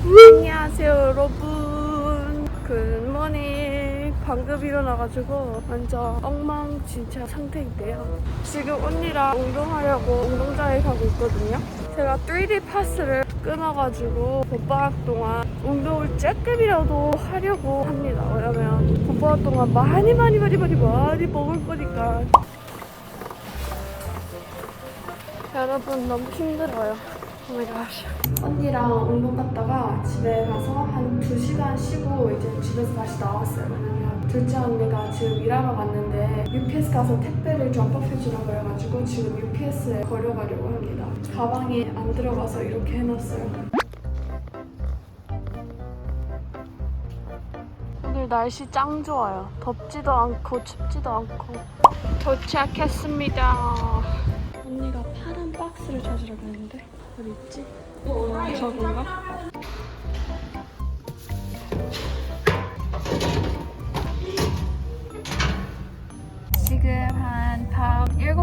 안녕하세요 여러분. 굿모닝 방금 일어나가지고 완전 엉망진창 상태인데요. 지금 언니랑 운동하려고 운동장에 가고 있거든요 제가 3D 파스를 끊어가지고 봄방학 동안 운동을 조금이라도 하려고 합니다 왜냐면 봄방학 동안 많이 많이 많이 많이 많이 먹을 거니까 여러분 너무 힘들어요. 오마이갓. 언니랑 운동 갔다가 집에 가서 한 2시간 쉬고 이제 집에서 다시 나왔어요. 왜냐면 둘째 언니가 지금 일하러 갔는데 UPS 가서 택배를 점퍼해주라고 그래가지고 지금 UPS에 걸어가려고 합니다. 가방에 안 들어가서 이렇게 해놨어요. 오늘 날씨 짱 좋아요. 덥지도 않고 춥지도 않고 도착했습니다. 언니가 파란 박스를 찾으라고 했는데 어디 있지? 저건가?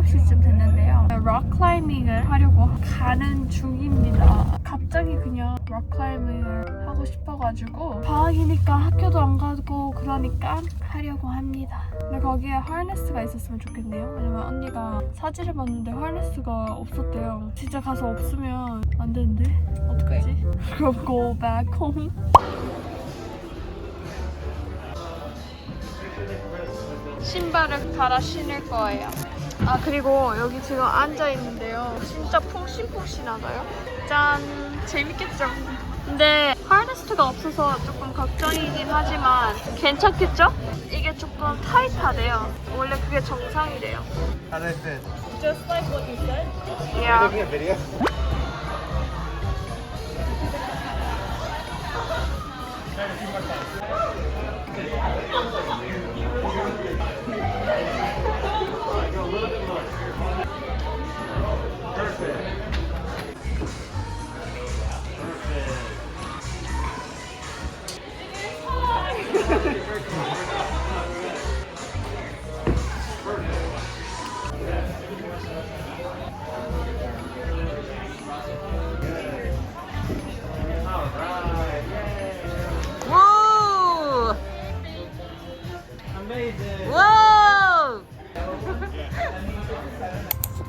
9시쯤 됐는데요. 락클라이밍을 하려고 가는 중입니다. 갑자기 그냥 락클라이밍을 하고 싶어가지고 방학이니까 학교도 안 가고 그러니까 하려고 합니다. 근데 거기에 하이네스가 있었으면 좋겠네요. 왜냐면 언니가 사진을 봤는데 하이네스가 없었대요. 진짜 가서 없으면 안 되는데? 어떡하지? 그럼 go back home. 신발을 갈아 신을 거예요. 아 그리고 여기 지금 앉아 있는데요. 진짜 푹신푹신하다요. 짠 재밌겠죠? 근데 하이네스트가 없어서 조금 걱정이긴 하지만 괜찮겠죠? 이게 조금 타이트하대요. 원래 그게 정상이래요. Fit? Just like what you said. You Yeah. looking at video? 와우!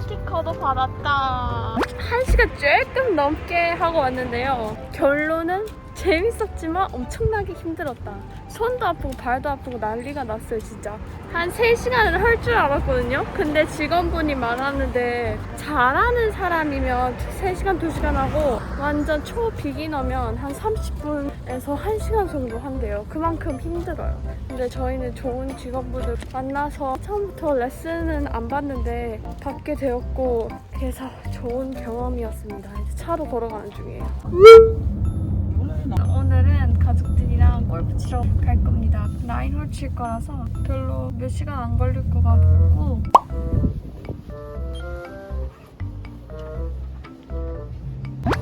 스티커도 받았다. 한 시간 조금 넘게 하고 왔는데요. 결론은 재밌었지만 엄청나게 힘들었다. 손도 아프고 발도 아프고 난리가 났어요, 진짜. 한 3시간은 할줄 알았거든요. 근데 직원분이 말하는데 잘하는 사람이면 3시간, 2시간 하고 완전 초 비기너면 한 30분에서 1시간 정도 한대요. 그만큼 힘들어요. 근데 저희는 좋은 직원분을 만나서 처음부터 레슨은 안 받는데 받게 되었고 그래서 좋은 경험이었습니다. 차로 걸어가는 중이에요. 오늘은 가족들이랑 골프 치러 갈 겁니다. 나인홀 칠 거라서 별로 몇 시간 안 걸릴 것 같고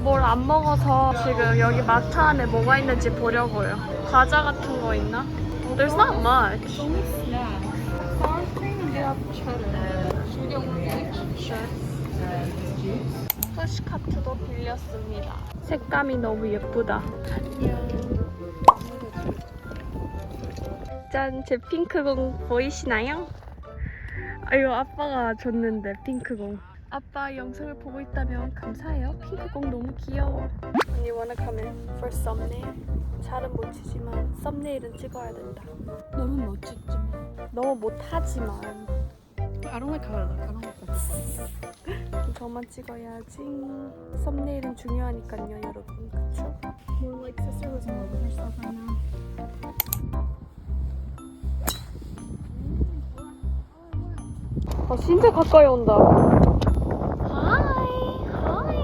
뭘 안 먹어서 지금 여기 마트 안에 뭐가 있는지 보려고요. 과자 같은 거 있나? There's not much. 푸시카트도 빌렸습니다. 색감이 너무 예쁘다. 짠, 제 핑크공 보이시나요? 아유, 아빠가 줬는데, 핑크공. 아빠 영상을 보고 있다면 감사해요. 핑크공 너무 귀여워. 언니 come in for thumbnail? 잘은 못 치지만 썸네일은 찍어야 된다. 너무 멋지지만 너무 못하지만 I don't like how I look. I don't like that. 저만 찍어야지. 썸네일은 중요하니까요, 여러분. 그쵸? More like sister in love with herself right now. 아 진짜 가까이 온다. 하이 하이.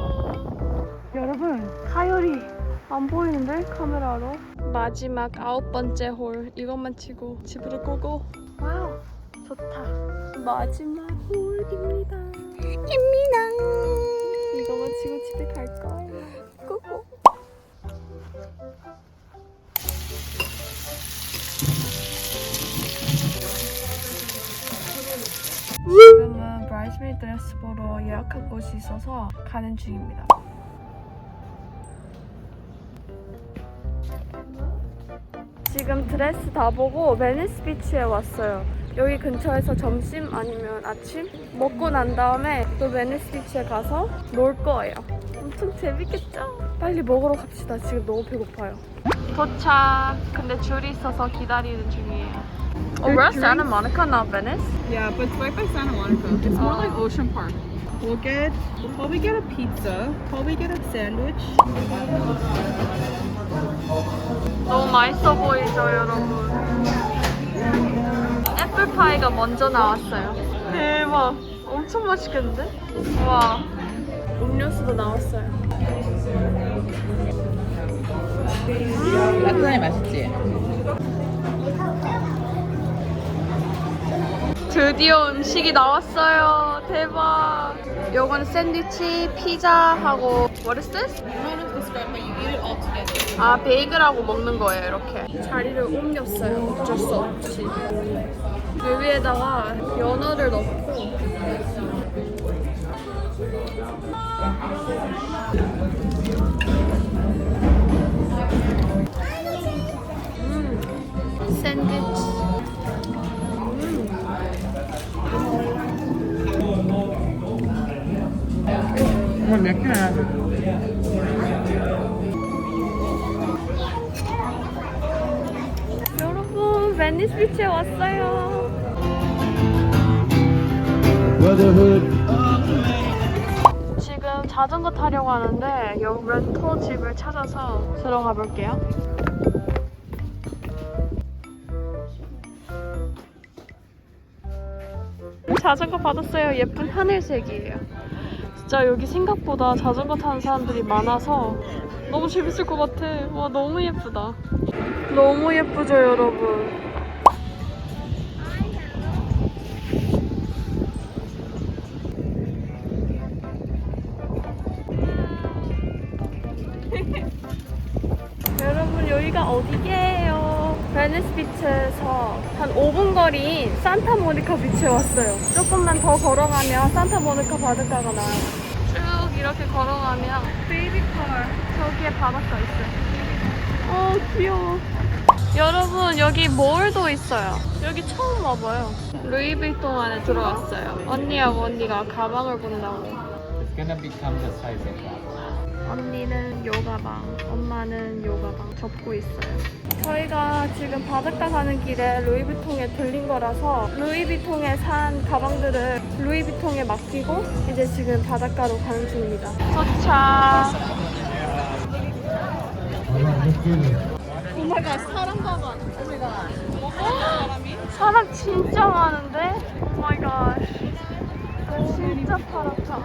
여러분 타열이 안 보이는데 카메라로. 마지막 아홉 번째 홀 이것만 치고 집으로 고고. 와우 좋다. 마지막 홀입니다. 입니다. 이거 마치고 집에 갈 거예요. 꾸꾸. 지금은 브라이스메이 드레스 보러 예약한 곳이 있어서 가는 중입니다. 지금 드레스 다 보고 베니스 비치에 왔어요. 여기 근처에서 점심 아니면 아침 먹고 난 다음에 또 베니스 비치에 가서 놀 거예요. 엄청 재밌겠죠? 빨리 먹으러 갑시다. 지금 너무 배고파요. 도착. 근데 줄이 있어서 기다리는 중이에요. 어, 왜 사는 모니카 나 베니스? Yeah, but it's right by Santa Monica. It's more like Oh. Ocean Park. We'll get, we'll probably get a pizza, probably get a sandwich. 너무 맛있어 보이죠, 여러분? 애플파이가 먼저 나왔어요. 대박. 엄청 맛있겠는데? 와. 음료수도 나왔어요. 따뜻하니 맛있지? 드디어 음식이 나왔어요. 대박. 요건 샌드위치, 피자 하고 What is this? You don't have to describe, but you eat it all together. 아, 베이글하고 먹는 거예요, 이렇게. 자리를 옮겼어요. 어쩔 수 없이. 그 위에다가 연어를 넣고 음, 샌드위치. Well, next time. 베니스 비치에 왔어요. 지금 자전거 타려고 하는데 여기 렌터 집을 찾아서 들어가 볼게요. 자전거 받았어요. 예쁜 하늘색이에요. 진짜 여기 생각보다 자전거 타는 사람들이 많아서 너무 재밌을 것 같아. 와 너무 예쁘다. 너무 예쁘죠. 여러분 베니스 비치에서 한 5분 거리인 산타모니카 비치에 왔어요. 조금만 더 걸어가면 산타모니카 바닷가가 나요. 쭉 이렇게 걸어가면 베이비컬 저기에 바닷가 있어요. 어 귀여워. 여러분 여기 몰도 있어요. 여기 처음 와봐요. 루이비통 안에 들어왔어요. 언니하고 언니가 가방을 본다고. It's gonna become the size of that. 언니는 요가방, 엄마는 요가방 접고 있어요. 저희가 지금 바닷가 가는 길에 루이비통에 들린 거라서 루이비통에 산 가방들을 루이비통에 맡기고 이제 지금 바닷가로 가는 중입니다. 도착. 오마이갓 사람 가방. 사람 진짜 많은데? 오마이갓. 진짜 파랗다.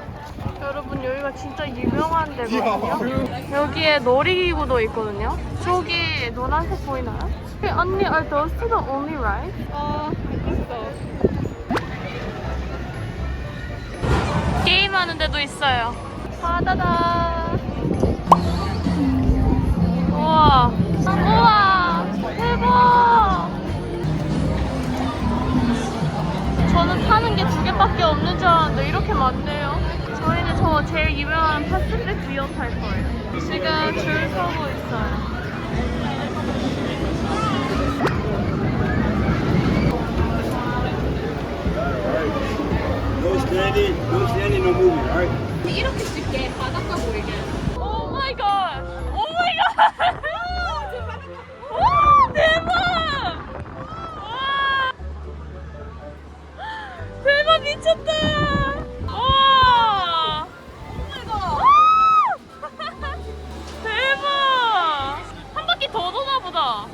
여러분 여기가 진짜 유명한 데거든요. 여기에 놀이기구도 있거든요. 저기 노란색 보이나요? Hey, 언니, are those two the only ride? 어, 있어. 게임하는 데도 있어요. 바다다. 우와. 우와. 저는 타는 게 두 개밖에 없는 줄 알았는데 이렇게 많네요. 저희는 저 제일 유명한 파스픽 위어 탈 거예요. 지금 줄 서고 있어요. No standing, no standing, no moving, all right? 이렇게 찍게 바닷가 보이게. 미쳤다! 와! 대박! 한 바퀴 더 도나 보다. 와!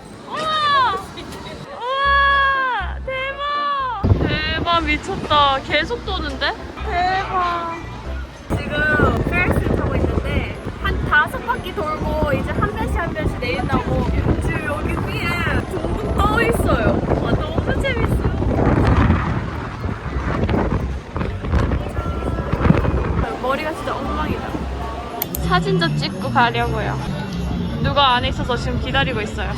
와! 대박! 대박 미쳤다. 계속 도는데? 대박. 사진도 찍고 가려고요. 누가 안에 있어서 지금 기다리고 있어요.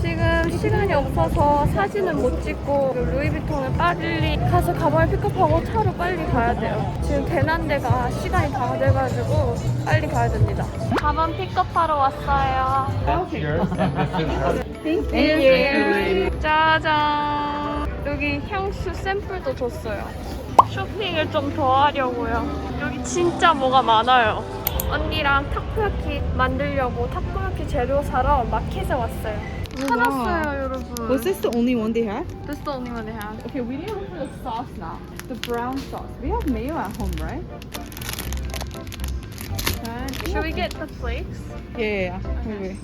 지금 시간이 없어서 사진은 못 찍고 루이비통은 빨리 가서 가방을 픽업하고 차로 빨리 가야 돼요. 지금 대난데가 시간이 다 돼가지고 빨리 가야 됩니다. 가방 픽업하러 왔어요. Hers. 예. 짜잔. 여기 향수 샘플도 줬어요. 쇼핑을 좀 더 하려고요. 여기 진짜 뭐가 많아요. 언니랑 타코야키 만들려고 타코야키 재료 사러 마켓에 왔어요. 찾았어요, 여러분. Was this the only one they had? This the only one they have. Okay, we need to look for the sauce now. The brown sauce. We have mayo at home, right? Uh, Should we get the flakes? Yeah, yeah, yeah. Wait, wait.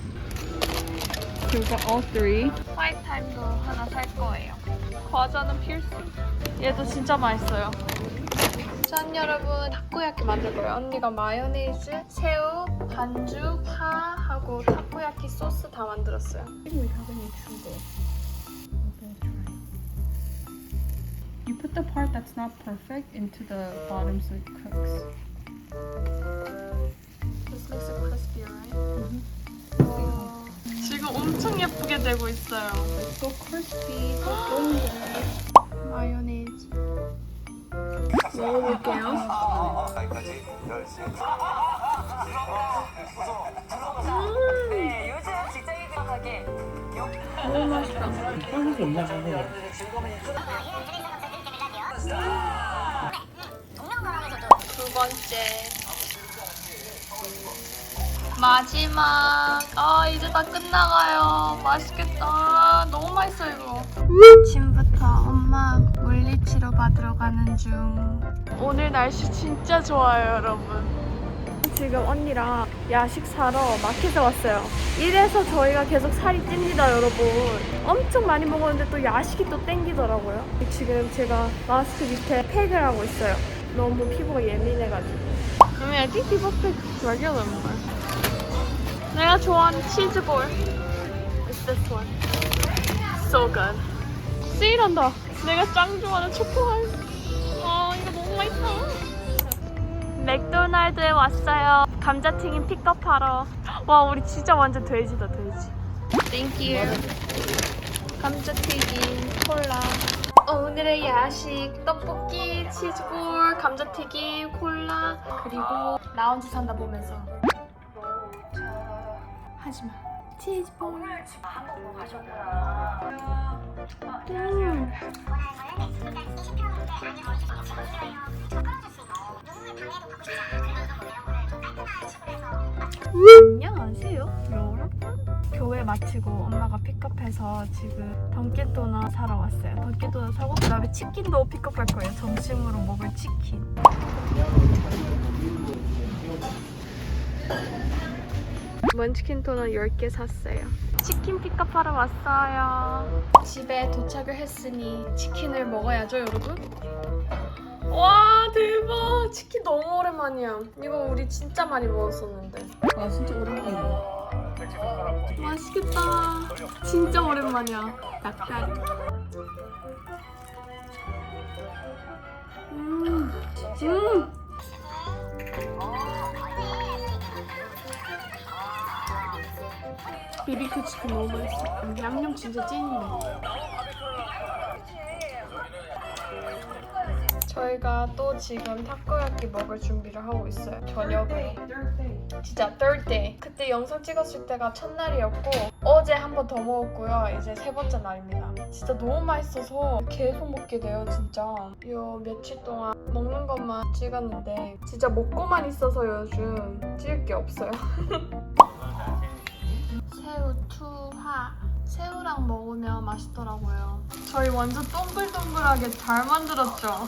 So we've got all three. 화이트 타임도 하나 살 거예요. 과자는 필수. 얘도 진짜 맛있어요. 짠 여러분 타코야키 만들 거예요. 언니가 마요네즈, 새우, 반죽, 파하고 타코야키 소스 다 만들었어요. You put the part that's not perfect into the bottom so it cooks. This makes it crispier, right? 와, 지금 엄청 예쁘게 되고 있어요. So crispy. 마요네즈. 먹어볼게요. 너무 맛있다. 두 번째. 마지막. 아, 이제 다 끝나가요. 맛있겠다. 너무 맛있어, 이거. 아침부터 엄마 물리 치료 받으러 가는 중. 오늘 날씨 진짜 좋아요, 여러분. 지금 언니랑 야식 사러 마켓에 왔어요. 이래서 저희가 계속 살이 찝니다, 여러분. 엄청 많이 먹었는데 또 야식이 또 땡기더라고요. 지금 제가 마스크 밑에 팩을 하고 있어요. 너무 피부가 예민해가지고. I mean, I think people pick regular more. 내가 좋아하는 치즈볼. It's this one. So good. 세일한다. 내가 짱 좋아하는 초코알. 아, 이거 너무 맛있어. 맥도날드에 왔어요. 감자튀김 픽업하러. 와, 우리 진짜 완전 돼지다, 돼지. Thank you. 감자튀김, 콜라. 오늘의 야식 떡볶이, 치즈볼, 감자튀김, 콜라 그리고 나 혼자 산다 보면서 하지마 치즈볼 음. 안녕하세요. 여러분 교회 마치고 엄마가 픽업해서 지금 던킨도넛 사러 왔어요. 던킨도넛 사고 그 다음에 치킨도 픽업할 거예요. 점심으로 먹을 치킨 먼치킨 도넛 10개 샀어요 치킨 픽업하러 왔어요 집에 도착을 했으니 치킨을 먹어야죠 여러분 와 대박 치킨 너무 오랜만이야 이거 우리 진짜 많이 먹었었는데 아 진짜 오랜만이다. 맛있겠다. 진짜 오랜만이야. 닭다리. 음, 음. 비비큐 치킨 너무 맛있어. 음, 양념 진짜 찐인데. 저희가 또 지금 타코야키 먹을 준비를 하고 있어요. 저녁에. 진짜 third day. 그때 영상 찍었을 때가 첫날이었고 어제 한 번 더 먹었고요. 이제 세 번째 날입니다. 진짜 너무 맛있어서 계속 먹게 돼요, 진짜. 요 며칠 동안 먹는 것만 찍었는데 진짜 먹고만 있어서 요즘 찍을 게 없어요. 새우 투하. 새우랑 먹으면 맛있더라고요. 저희 완전 동글동글하게 잘 만들었죠?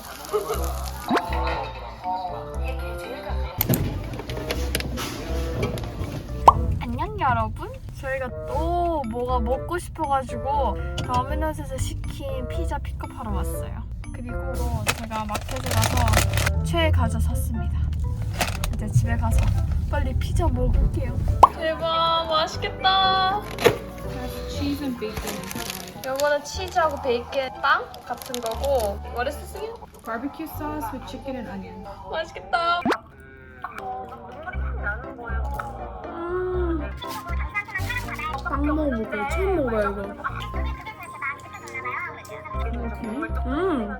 안녕 여러분. 저희가 또 뭐가 먹고 싶어가지고 더미노스에서 시킨 피자 픽업하러 왔어요. 그리고 제가 마켓에 가서 최애 과자 샀습니다. 이제 집에 가서 빨리 피자 먹을게요. 대박 맛있겠다. 요거는 치즈하고 베이컨 빵 같은 거고 What is this again? Barbecue sauce with chicken and onion. 맛있겠다. 음. 빵 먹어볼게요. 처음 먹어요 이거. 음.